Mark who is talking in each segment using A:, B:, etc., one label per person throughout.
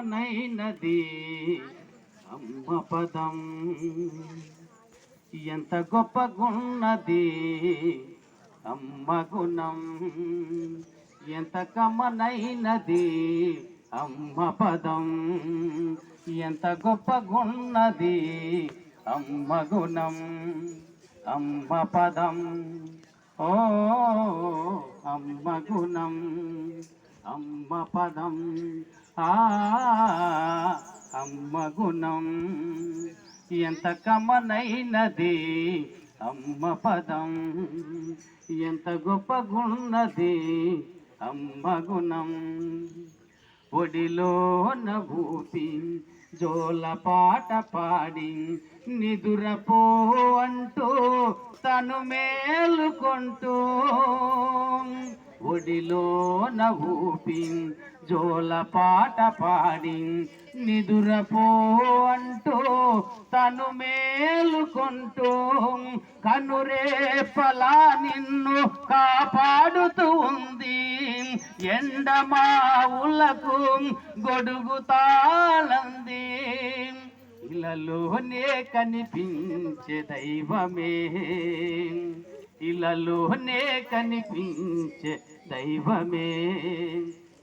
A: నైనది. అమ్మ పదం. ఎంత గొప్పగున్నది. అమ్మ గుణం. ఎంత కమ్మనైనది అమ్మ పదం. ఎంత గొప్పగున్నది. అమ్మ గుణం. అమ్మ పదం. ఓ అమ్మ గుణం. అమ్మ పదం ఆ అమ్మ గుణం. ఎంత కమనైనది అమ్మ పదం ఎంత గొప్పగున్నది అమ్మ గుణం. ఒడిలోన భూపి జోల పాట పాడి నిదురపో అంటూ తను మేలుకొంటూ ఒడిలో నవ్వుపి జోల పాట పాడి. నిదురపో అంటూ తను మేలుకుంటూ. కనురేపలా నిన్ను కాపాడుతూ ఉంది. ఎండమావులకు గొడుగు తాళంది. ఇలలోనే కనిపించే దైవమే. ఇలలోనే కనిపించే దైవమే.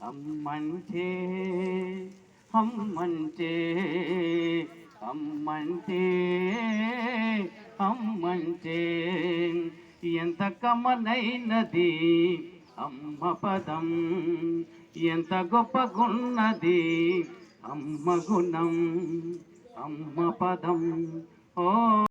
A: అమ్మంటే అమ్మంటే అమ్మంటే అమ్మంటే ఎంత కమనైనది అమ్మ పదం ఎంత గొప్పగున్నది అమ్మ గుణం. అమ్మ పదం ఓ